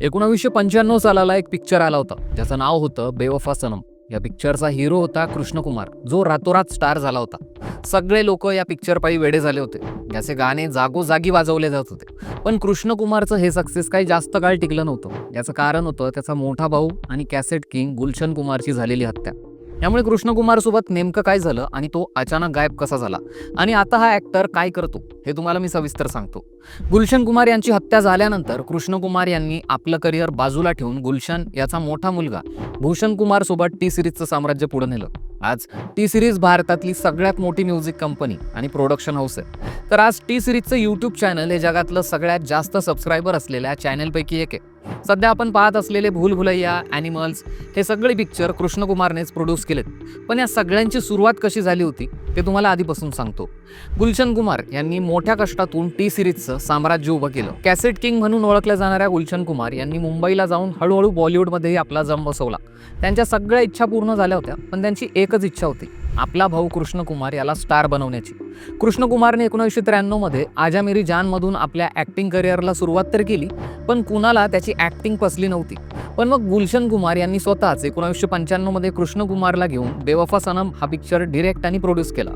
एकोणावीसशे पंच्याण्णव सालाला एक पिक्चर आला होता. ज्याचं नाव होतं बेवफा सनम या पिक्चरचा हिरो होता कृष्णकुमार जो रातोरात स्टार झाला होता. सगळे लोक या पिक्चर पायी वेडे झाले होते. याचे गाणे जागोजागी वाजवले जात होते. पण कृष्णकुमारचं हे सक्सेस काही जास्त काळ टिकलं नव्हतं. याचं कारण होतं त्याचा मोठा भाऊ आणि कॅसेट किंग गुलशन कुमारची झालेली हत्या. यामुळे कृष्णकुमारसोबत नेमकं काय झालं आणि तो अचानक गायब कसा झाला? आणि आता हा ॲक्टर काय करतो? हे तुम्हाला मी सविस्तर सांगतो. गुलशन कुमार यांची हत्या झाल्यानंतर कृष्णकुमार यांनी आपलं करिअर बाजूला ठेवून गुलशन याचा मोठा मुलगा भूषण कुमार सोबत टी सिरीजचं साम्राज्य पुढे नेलं. आज टी सिरीज भारतातली सगळ्यात मोठी म्युझिक कंपनी आणि प्रोडक्शन हाऊस आहे. तर आज टी सिरीजचं यूट्यूब चॅनल हे जगातलं सगळ्यात जास्त सबस्क्रायबर असलेल्या चॅनलपैकी एक आहे. सध्या आपण पाहत असलेले भूल भुलैया ॲनिमल्स हे सगळे पिक्चर कृष्णकुमारनेच प्रोड्यूस केलेत. पण या सगळ्यांची सुरुवात कशी झाली होती ते तुम्हाला आधीपासून सांगतो. गुलशन कुमार यांनी मोठ्या कष्टातून टी सिरीजचं साम्राज्य उभं केलं. कॅसेट किंग म्हणून ओळखल्या जाणाऱ्या गुलशन कुमार यांनी मुंबईला जाऊन हळूहळू बॉलिवूडमध्येही आपला जम बसवला. त्यांच्या सगळ्या इच्छा पूर्ण झाल्या होत्या पण त्यांची एक एकच इच्छा होती आपला भाऊ कृष्णकुमार याला स्टार बनवण्याची. कृष्णकुमारने एकोणीसशे त्र्याण्णवमध्ये आजा मेरी जानमधून आपल्या ॲक्टिंग करिअरला सुरुवात तर केली पण कुणाला त्याची ॲक्टिंग पसली नव्हती. पण मग गुलशन कुमार यांनी स्वतःच एकोणीसशे पंच्याण्णवमध्ये कृष्णकुमारला घेऊन बेवफा सनम हा पिक्चर डिरेक्ट आणि प्रोड्यूस केला.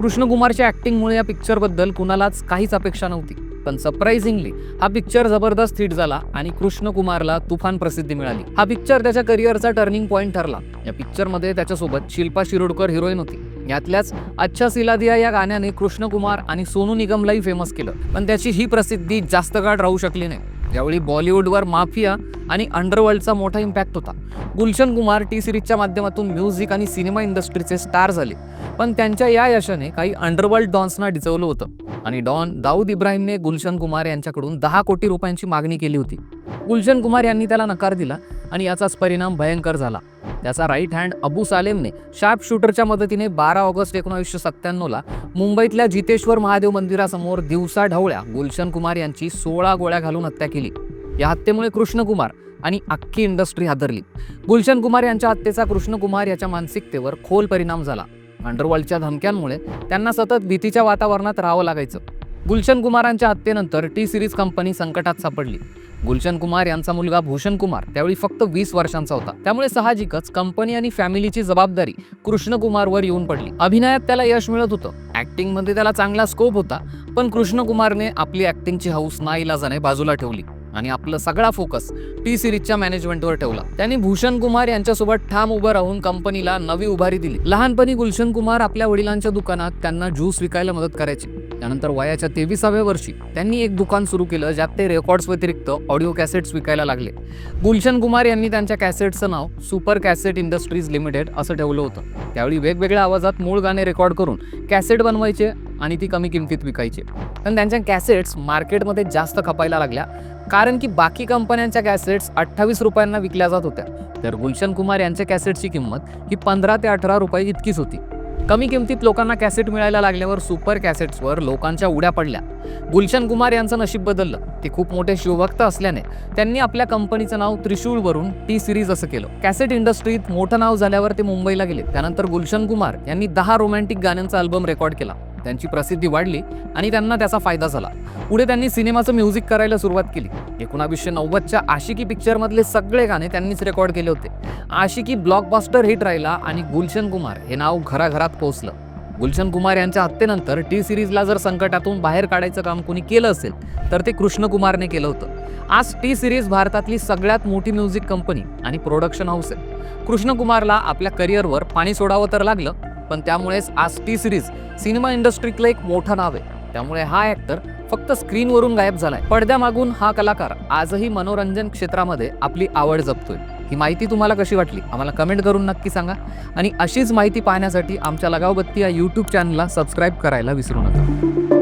कृष्णकुमारच्या ॲक्टिंगमुळे या पिक्चरबद्दल कुणालाच काहीच अपेक्षा नव्हती. पण सरप्राइझिंगली हा पिक्चर जबरदस्त हिट झाला आणि कृष्णकुमारला तुफान प्रसिद्धी मिळाली. हा पिक्चर त्याच्या करिअरचा टर्निंग पॉईंट ठरला. या पिक्चरमध्ये त्याच्यासोबत शिल्पा शिरोडकर हिरोईन होती. यातल्याच अच्छा सिलादिया या गाण्याने कृष्णकुमार आणि सोनू निगमलाही फेमस केलं. पण त्याची ही प्रसिद्धी जास्त काळ राहू शकली नाही. यावेळी बॉलिवूडवर माफिया आणि अंडरवर्ल्डचा मोठा इम्पॅक्ट होता. गुलशन कुमार टी सिरीजच्या माध्यमातून म्युझिक आणि सिनेमा इंडस्ट्रीचे स्टार झाले. पण त्यांच्या या यशाने काही अंडरवर्ल्ड डॉन्सना डिचवलं होतं. आणि डॉन दाऊद इब्राहिमने गुलशन कुमार यांच्याकडून दहा कोटी रुपयांची मागणी केली होती. गुलशन कुमार यांनी त्याला नकार दिला आणि याचाच परिणाम भयंकर झाला. त्याचा राईट हँड अबू सालेमने शार्प शूटरच्या मदतीने बारा ऑगस्ट एकोणीसशे सत्त्याण्णवला मुंबईतल्या जितेश्वर महादेव मंदिरासमोर दिवसा ढवळ्या गुलशन कुमार यांची सोळा गोळ्या घालून हत्या केली. या हत्येमुळे कृष्णकुमार आणि अख्खी इंडस्ट्री हादरली. गुलशन कुमार यांच्या हत्येचा कृष्णकुमार याच्या मानसिकतेवर खोल परिणाम झाला. अंडरवर्ल्डच्या धमक्यांमुळे त्यांना सतत भीतीच्या वातावरणात राहावं लागायचं. गुलशन कुमारांच्या हत्येनंतर टी सिरीज कंपनी संकटात सापडली. गुलशन कुमार यांचा मुलगा भूषण कुमार त्यावेळी फक्त वीस वर्षांचा होता. त्यामुळे साहजिकच कंपनी आणि फॅमिलीची जबाबदारी कृष्णकुमारवर येऊन पडली. अभिनयात त्याला यश मिळत होतं. ऍक्टिंगमध्ये त्याला चांगला स्कोप होता पण कृष्णकुमारने आपली ऍक्टिंगची हौस नाईलाजाने बाजूला ठेवली आणि आपला सगळा फोकस टी सिरीजच्या मॅनेजमेंटवर ठेवला. त्यांनी भूषण कुमार यांच्यासोबत ठाम उभं राहून कंपनीला नवी उभारी दिली. लहानपणी गुलशन कुमार आपल्या वडिलांच्या दुकानात त्यांना ज्यूस विकायला मदत करायची. त्यानंतर वयाच्या तेविसाव्या वर्षी त्यांनी एक दुकान सुरू केलं ज्यात ते रेकॉर्ड्स व्यतिरिक्त ऑडिओ कॅसेट्स विकायला लागले. गुलशन कुमार यांनी त्यांच्या कॅसेटचं नाव सुपर कॅसेट इंडस्ट्रीज लिमिटेड असं ठेवलं होतं. त्यावेळी वेगवेगळ्या आवाजात मूळ गाणे रेकॉर्ड करून कॅसेट बनवायचे आणि ती कमी किमतीत विकायचे. पण त्यांच्या कॅसेट्स मार्केटमध्ये जास्त खपायला लागल्या कारण की बाकी कंपन्यांच्या कॅसेट्स अठ्ठावीस रुपयांना विकल्या जात होत्या. तर गुलशन कुमार यांच्या कॅसेटची किंमत ही पंधरा ते अठरा रुपये इतकीच होती. कमी किमतीत लोकांना कॅसेट मिळायला लागल्यावर सुपर कॅसेट्सवर लोकांच्या उड्या पडल्या. गुलशन कुमार यांचं नशीब बदललं. ते खूप मोठे शिवभक्त असल्याने त्यांनी आपल्या कंपनीचं नाव त्रिशूळवरून टी सिरीज असं केलं. कॅसेट इंडस्ट्रीत मोठं नाव झाल्यावर ते मुंबईला गेले. त्यानंतर गुलशन कुमार यांनी दहा रोमॅन्टिक गाण्यांचा अल्बम रेकॉर्ड केला. त्यांची प्रसिद्धी वाढली आणि त्यांना त्याचा फायदा झाला. पुढे त्यांनी सिनेमाचं म्युझिक करायला सुरुवात केली. एकोणावीसशे नव्वदच्या आशिकी पिक्चरमधले सगळे गाणे त्यांनीच रेकॉर्ड केले होते. आशिकी ब्लॉकबास्टर हिट राहिला आणि गुलशन कुमार हे नाव घराघरात पोहोचलं. गुलशन कुमार यांच्या हत्येनंतर टी सिरीजला जर संकटातून बाहेर काढायचं काम कोणी केलं असेल तर ते कृष्णकुमारने केलं होतं. आज टी सिरीज भारतातली सगळ्यात मोठी म्युझिक कंपनी आणि प्रोडक्शन हाऊस आहे. कृष्णकुमारला आपल्या करिअरवर पाणी सोडावं तर लागलं पण त्यामुळेच आज टी सिरीज सिनेमा इंडस्ट्रीतलं एक मोठं नाव आहे. त्यामुळे हा ॲक्टर फक्त स्क्रीनवरून गायब झालाय. पडद्यामागून हा कलाकार आजही मनोरंजन क्षेत्रामध्ये आपली आवड जपतोय. ही माहिती तुम्हाला कशी वाटली? आम्हाला कमेंट करून नक्की सांगा. आणि अशीच माहिती पाहण्यासाठी आमच्या लगावबत्ती या यूट्यूब चॅनलला सबस्क्राईब करायला विसरू नका.